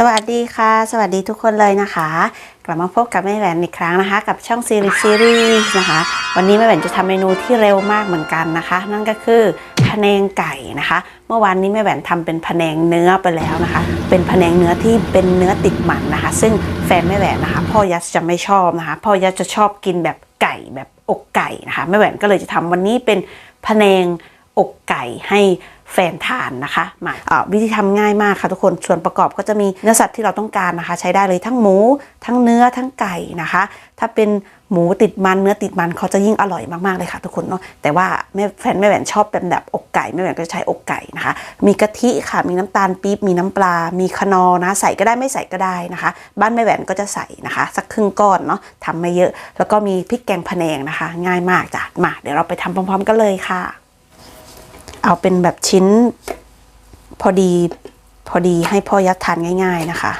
สวัสดีค่ะ สวัสดีทุกคนเลยนะคะ กลับมาพบกับแม่แหวนอีกครั้งนะคะ กับช่องซีรีส์ซีรีส์นะคะ วันนี้แม่แหวนจะทำเมนูที่เร็วมากเหมือนกันนะคะ นั่นก็คือพะแนงไก่นะคะ เมื่อวานนี้แม่แหวนทำเป็นพะแนงเนื้อไปแล้วนะคะ เป็นพะแนงเนื้อที่เป็นเนื้อติดมันนะคะ ซึ่งแฟนแม่แหวนนะคะ พ่อยัสจะไม่ชอบนะคะ พ่อยัสจะชอบกินแบบไก่แบบอกไก่นะคะแม่แหวนก็เลยจะทำวันนี้เป็นพะแนง อกไก่ให้แฟนทานนะคะมาวิธีทำง่ายมากค่ะทุกคนส่วนประกอบก็จะมีเนื้อสัตว์ที่เราต้องการนะคะ ใช้ได้เลยทั้งหมู ทั้งเนื้อทั้งไก่นะคะ ถ้าเป็นหมูติดมันเนื้อติดมันเขาจะยิ่งอร่อยมากๆเลยค่ะทุกคนเนาะแต่ว่าแม่แฟนแม่แหวนชอบเป็นแบบอกไก่แม่แหวนก็จะใช้อกไก่นะคะ มีกะทิค่ะมีน้ำตาลปี๊บมีน้ำปลา มีคนอนะ ใส่ก็ได้ไม่ใส่ก็ได้นะคะ บ้านแม่แหวนก็จะใส่นะคะ สักครึ่งก้อนเนาะทำไม่เยอะ แล้วก็มีพริกแกงพะแนงนะคะ ง่ายมากจ้ะมาเดี๋ยวเราไปทำพร้อม ๆ กันเลยค่ะ เอาเป็นแบบชิ้นพอดีพอดีให้พ่อยัดทานง่าย ๆนะคะ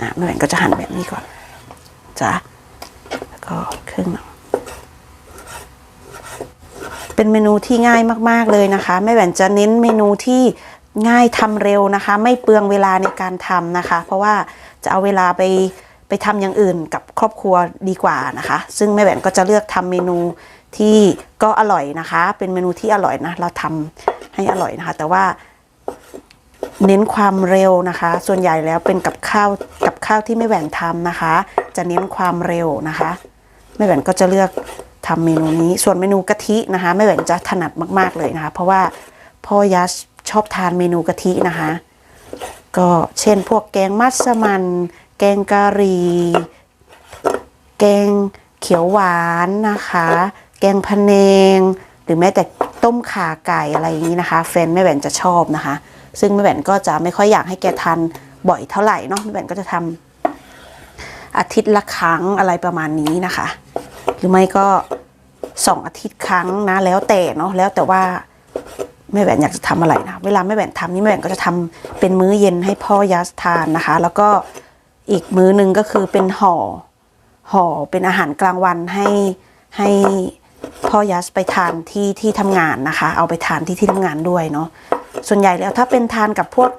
อะแม่แหวนก็จะหั่นแบบนี้ก่อนจ้ะแล้วก็ครึ่งหนึ่งเป็นเมนูที่ง่ายมากๆเลยนะคะแม่แหวนจะเน้นเมนูที่ง่ายทำเร็วนะคะ ไม่เปลืองเวลาในการทำนะคะ เพราะว่าจะเอาเวลาไปไปทำอย่างอื่นกับครอบครัวดีกว่านะคะ ซึ่งแม่แหวนก็จะเลือกทำเมนู ที่ก็อร่อยนะคะ เป็นเมนูที่อร่อยนะ เราทำให้อร่อยนะคะ แต่ว่าเน้นความเร็วนะคะ ส่วนใหญ่แล้วเป็นกับข้าวกับข้าวที่แม่แหวนทำนะคะ จะเน้นความเร็วนะคะแม่แหวนก็จะเลือกทำเมนูนี้ ส่วนเมนูกะทินะคะแม่แหวนจะถนัดมาก ๆเลยนะคะ เพราะว่าพ่อยัสชอบทานเมนูกะทินะคะ ก็เช่นพวกแกงมัสมันแกงกะหรี่แกงเขียวหวานนะคะ แกงพะเนง หรือแม้แต่ต้มขาไก่อะไรอย่างนี้นะคะ แฟนแม่แหวนจะชอบนะคะ ซึ่งแม่แหวนก็จะไม่ค่อยอยากให้แกทานบ่อยเท่าไหร่เนาะแม่แหวนก็จะทำอาทิตย์ละครั้งอะไรประมาณนี้นะคะ หรือไม่ก็สองอาทิตย์ครั้งนะแล้วแต่เนาะแล้วแต่ว่าแม่แหวนอยากจะทำอะไรนะเวลาแม่แหวนทำนี่แม่แหวนก็จะทำเป็นมื้อเย็นให้พ่อยัสทานนะคะ แล้วก็อีกมื้อนึงก็คือเป็นห่อห่อเป็นอาหารกลางวันให้ให้ พ่อยัสไปทานที่ที่ทำงานนะคะ เอาไปทานที่ที่ทำงานด้วยเนาะส่วนใหญ่แล้วถ้าเป็นทานกับพวก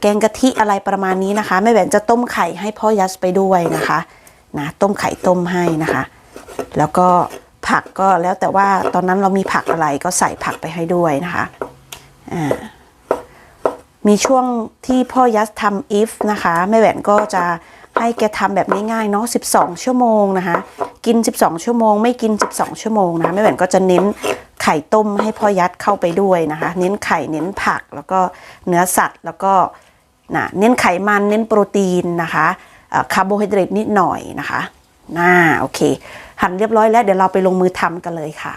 แกงกะทิอะไรประมาณนี้นะคะแม่แหวนจะต้มไข่ให้พ่อยัสไปด้วยนะคะนะต้มไข่ต้มให้นะคะ แล้วก็ผักก็แล้วแต่ว่าตอนนั้นเรามีผักอะไรก็ใส่ผักไปให้ด้วยนะคะอ่ามีช่วงที่พ่อยัสทำอีฟนะคะแม่แหวนก็จะ ให้แกทำแบบง่ายๆเนาะ12 ชั่วโมงนะคะ กิน 12 ชั่วโมง ไม่กิน 12 ชั่วโมงนะแม่แหวนก็จะเน้นไข่ต้มให้พ่อยัดเข้าไปด้วยนะคะ เน้นไข่เน้นผักแล้วก็เนื้อสัตว์แล้วก็นะเน้นไขมันเน้นโปรตีนนะคะคาร์โบไฮเดรตนิดหน่อยนะคะน่าโอเค หั่นเรียบร้อยแล้วเดี๋ยวเราไปลงมือทำกันเลยค่ะ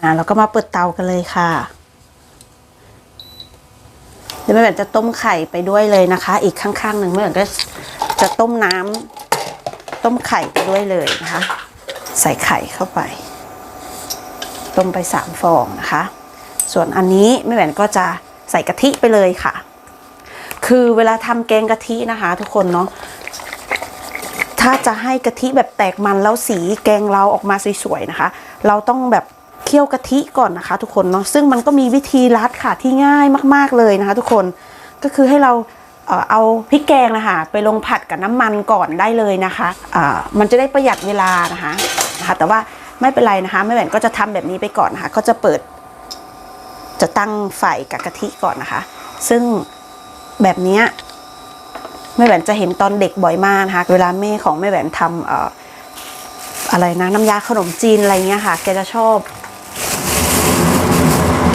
อ่าเราก็มาเปิดเตากันเลยค่ะ ดี๋ยวแม่แหวนจะต้มไข่ไปด้วยเลยนะคะ อีกข้างๆหนึ่งแม่แหวนก็จะต้มน้ำต้มไข่ไปด้วยเลยนะคะ ใส่ไข่เข้าไป ต้มไปสามฟองนะคะ ส่วนอันนี้แม่แหวนก็จะใส่กะทิไปเลยค่ะ คือเวลาทำแกงกะทินะคะ ทุกคนเนาะถ้าจะให้กะทิแบบแตกมันแล้วสีแกงเราออกมาสวยๆนะคะ เราต้องแบบ เคี่ยวกะทิก่อนนะคะ ทุกคนเนาะซึ่งมันก็มีวิธีลัดค่ะที่ง่ายมาก ๆเลยนะคะ ทุกคนก็คือให้เราเอาพริกแกงนะคะไปลงผัดกับน้ำมันก่อนได้เลยนะคะอ่ามันจะได้ประหยัดเวลานะคะนะคะ แต่ว่าไม่เป็นไรนะคะแม่แหวนก็จะทำแบบนี้ไปก่อนนะคะ ก็จะเปิด จะตั้งไฟกับกะทิก่อนนะคะ ซึ่งแบบนี้แม่แหวนจะเห็นตอนเด็กบ่อยมากนะคะ เวลาแม่ของแม่แหวนทำออะไรนะน้ำยาขนมจีนอะไรเงี้ยค่ะแกจะชอบ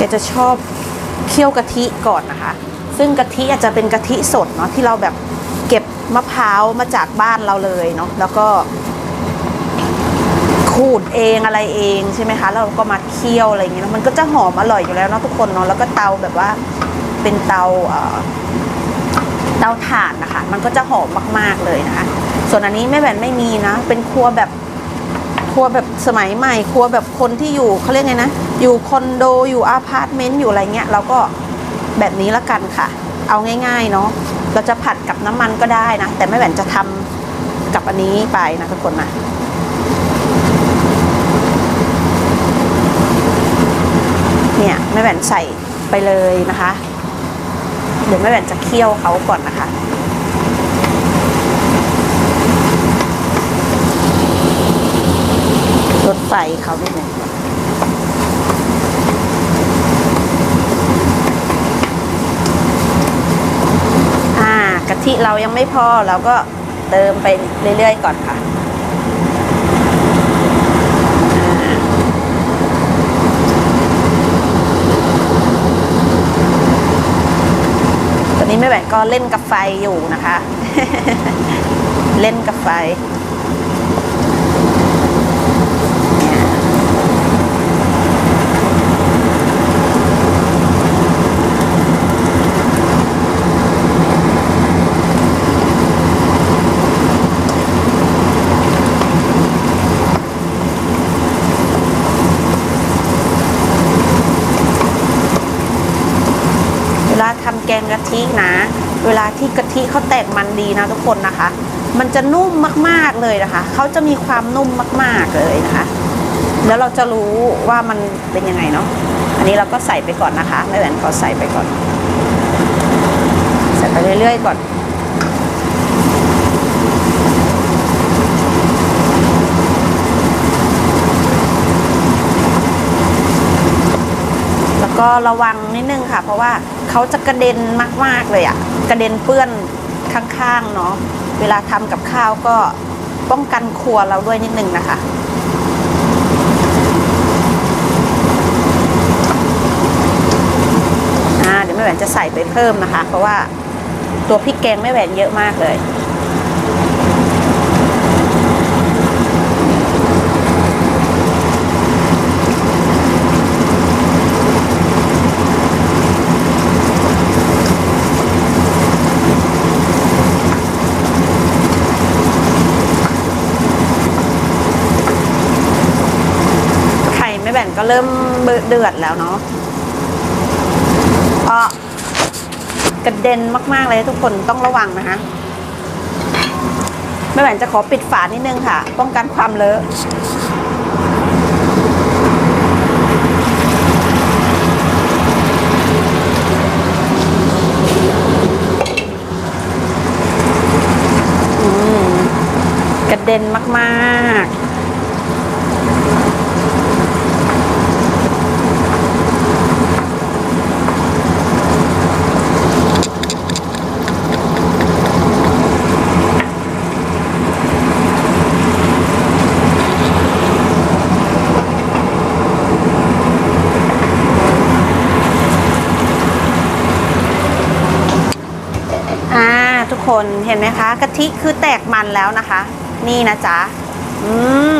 กจะชอบเคี่ยวกะทิก่อนนะคะ ซึ่งกะทิอาจจะเป็นกะทิสดเนาะที่เราแบบเก็บมะพร้าวมาจากบ้านเราเลยเนาะแล้วก็ขูดเองอะไรเองใช่ไหมคะแล้วเราก็มาเคี่ยวอะไรอย่างเงี้ยมันก็จะหอมอร่อยอยู่แล้วเนาะทุกคนเนาะแล้วก็เตาแบบว่าเป็นเตาเอ่อเตาถ่านนะคะ มันก็จะหอมมากๆเลยนะคะ ส่วนอันนี้แม่แหวนไม่มีนะ เป็นครัวแบบ ครัวแบบสมัยใหม่ ครัวแบบคนที่อยู่เขาเรียกไงนะ อยู่คอนโด อยู่อาพาร์ตเมนต์ อยู่อะไรเงี้ย เราก็แบบนี้ละกันค่ะ เอาง่ายๆเนาะ เราจะผัดกับน้ำมันก็ได้นะ แต่แม่แหวนจะทำกับอันนี้ไปนะทุกคนนะเนี่ยแม่แหวนใส่ไปเลยนะคะ เดี๋ยวแม่แหวนจะเคี่ยวเขาก่อนนะคะ ลดไฟเขานิดหนึ่งอ่ากะทิเรายังไม่พอเราก็เติมไปเรื่อยๆก่อนค่ะตอนนี้แม่แหวนก็เล่นกับไฟอยู่นะคะ เล่นกับไฟเนี่ยเวลาทำแก งกะทินะ เวลาที่กะทิเขาแตกมันดีนะทุกคนนะคะ มันจะนุ่มมากๆเลยนะคะเขาจะมีความนุ่มมากๆเลยนะคะแล้วเราจะรู้ว่ามันเป็นยังไงเนาะอันนี้เราก็ใส่ไปก่อนนะคะแม่แหวนขอใส่ไปก่อน ใส่ไปเรื่อยๆก่อน ก็ระวังนิดนึงค่ะ เพราะว่าเขาจะกระเด็นมากๆเลยอะกระเด็นเปื้อนข้างๆเนาะเวลาทำกับข้าวก็ป้องกันครัวเราด้วยนิดนึงนะคะเดี๋ยวแม่แหวนจะใส่ไปเพิ่มนะคะ เพราะว่าตัวพริกแกงแม่แหวนเยอะมากเลย ไข่แม่แบ่นก็ เริ่มเดือดแล้วเนาะก็กระเด็นมากๆเลยทุกคนต้องระวังนะคะแม่แหวนจะขอปิดฝานิดนึงค่ะ ป้องกันความเลอะกระเด็นมาก ๆ อ่าทุกค นเห็นไหมคะกะทิคือแตกมันแล้วนะคะ นี่นะจ๊ะอืม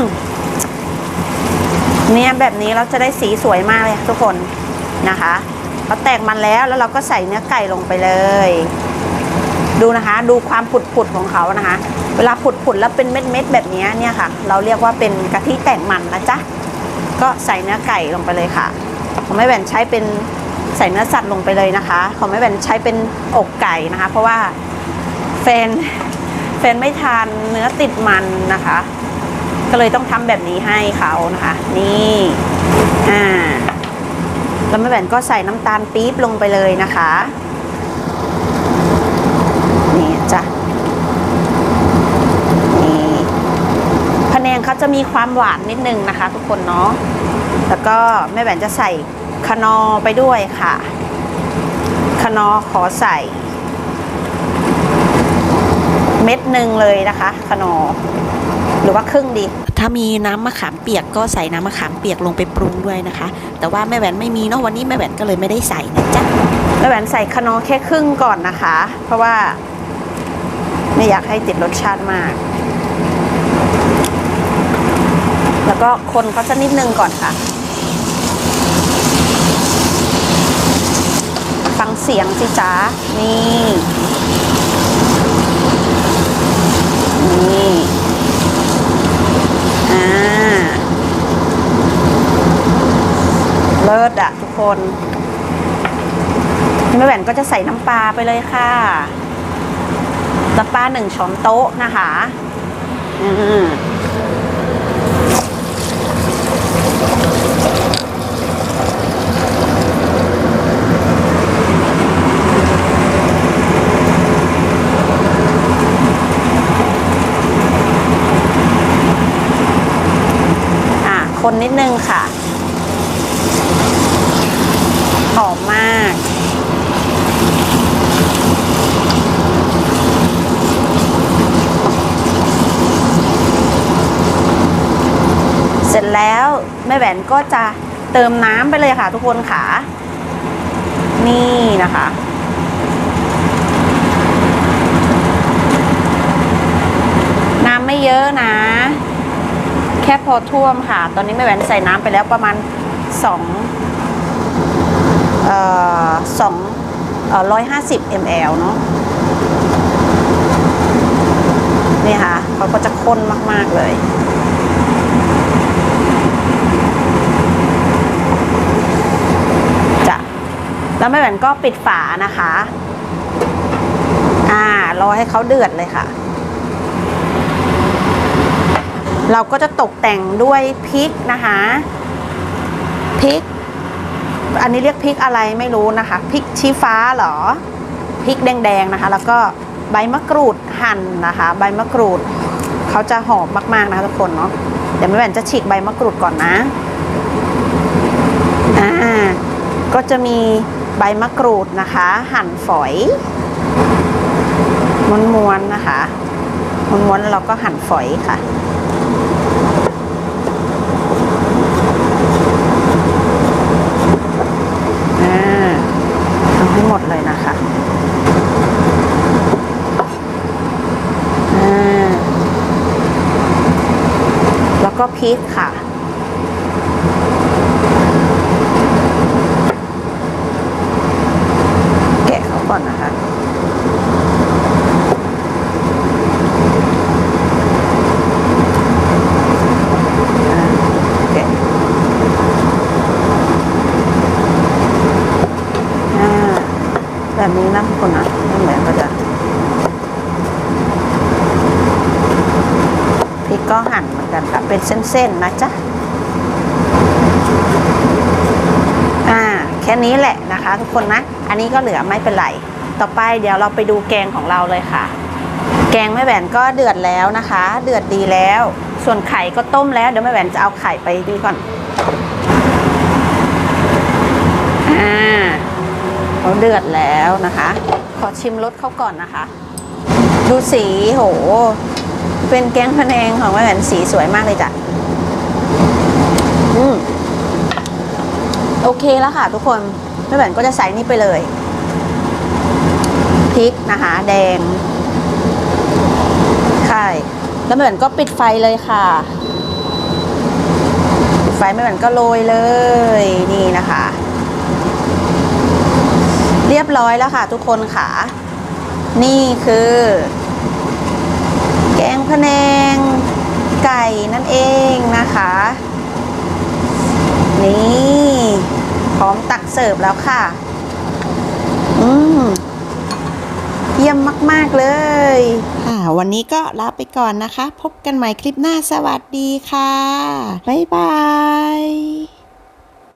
เนี่ยแบบนี้เราจะได้สีสวยมากเลยทุกคนนะคะเราแตกมันแล้วแล้วเราก็ใส่เนื้อไก่ลงไปเลย ดูนะคะ ดูความผุดๆของเขานะคะ เวลาผุดๆแล้วเป็นเม็ดๆแบบนี้เนี่ยค่ะ เราเรียกว่าเป็นกะทิแตกมันนะจ๊ะก็ใส่เนื้อไก่ลงไปเลยค่ะของแม่แหวนใช้เป็นใส่เนื้อสัตว์ลงไปเลยนะคะของแม่แหวนใช้เป็นอกไก่นะคะ เพราะว่า แฟนแฟนไม่ทานเนื้อติดมันนะคะ ก็เลยต้องทำแบบนี้ให้เขานะคะ นี่อ่าแล้วแม่แหวนก็ใส่น้ำตาลปี๊บลงไปเลยนะคะ นี่จ้ะนี่พะแนงเขาจะมีความหวานนิดนึงนะคะ ทุกคนเนาะแล้วก็แม่แหวนจะใส่คนอไปด้วยค่ะ คนอขอใส่ เม็ดหนึ่งเลยนะคะคนอหรือว่าครึ่งดี ถ้ามีน้ำมะขามเปียกก็ใส่น้ำมะขามเปียกลงไปปรุงด้วยนะคะ แต่ว่าแม่แหวนไม่มีเนาะวันนี้แม่แหวนก็เลยไม่ได้ใส่นะจ๊ะแม่แหวนใส่คนอแค่ครึ่งก่อนนะคะ เพราะว่าไม่อยากให้ติดรสชาติมาก แล้วก็คนเขาสักนิดนึงก่อนค่ะ ฟังเสียงสิจ๊ะนี่ นี่อ่าเลิศอะทุกคนแม่แหวนก็จะใส่น้ำปลาไปเลยค่ะน้ำปลาหนึ่งช้อนโต๊ะนะคะ อืม อะนิดนึงค่ะ หอมมาก เสร็จแล้วแม่แหวนก็จะเติมน้ำไปเลยค่ะทุกคนค่ะ นี่นะคะน้ำไม่เยอะนะ แค่พอท่วมค่ะ ตอนนี้แม่แหวนใส่น้ำไปแล้วประมาณสองเอ่อสองเอ่อร้อยห้าสิบมลเนาะนี่ค่ะเขาก็จะข้นมาก ๆ เลยจ้ะแล้วแม่แหวนก็ปิดฝานะคะ อ่ารอให้เขาเดือดเลยค่ะ เราก็จะตกแต่งด้วยพริกนะคะพริก อันนี้เรียกพริกอะไรไม่รู้นะคะพริกชี้ฟ้าหรอพริกแดงๆนะคะ แล้วก็ใบมะกรูดหั่นนะคะ ใบมะกรูดเขาจะหอมมากๆนะคะทุกคนเนาะเดี๋ยวแม่แหวนจะฉีกใบมะกรูดก่อนนะอ่าก็จะมีใบมะกรูดนะคะ หั่นฝอยม้วนๆนะคะม้วนๆแล้วเราก็หั่นฝอยค่ะ อ่าเอาให้หมดเลยนะคะ อ่า แล้วก็ พริกค่ะ แกะเขาก่อนนะคะ อ่าแกะ อ่าแบบนี้นะทุกคนนะไม่เหมือนก็จะพริกก็หั่นเหมือนกันค่ะ เป็นเส้นๆนะจ๊ะอ่าแค่นี้แหละนะคะ ทุกคนนะ อันนี้ก็เหลือไม่เป็นไร ต่อไปเดี๋ยวเราไปดูแกงของเราเลยค่ะ แกงแม่แหวนก็เดือดแล้วนะคะ เดือดดีแล้ว ส่วนไข่ก็ต้มแล้วเดี๋ยวแม่แหวนจะเอาไข่ไปดีก่อนอ่าเขาเดือดแล้วนะคะ ขอชิมรสเขาก่อนนะคะ ดูสีโห เป็นแกงพะแนงของแม่แหวนสีสวยมากเลยจ้ะอืมโอเคแล้วค่ะทุกคนแม่แหวนก็จะใส่นี่ไปเลยพริกนะคะ แดงไข่แล้วแม่แหวนก็ปิดไฟเลยค่ะปิดไฟแม่แหวนก็โรยเลยนี่นะคะ เรียบร้อยแล้วค่ะทุกคนค่ะ นี่คือ พะแนงไก่นั่นเองนะคะ นี่พร้อมตักเสิร์ฟแล้วค่ะ อืมเยี่ยมมาก ๆ เลยค่ะวันนี้ก็ลาไปก่อนนะคะ พบกันใหม่คลิปหน้าสวัสดีค่ะ บ๊ายบาย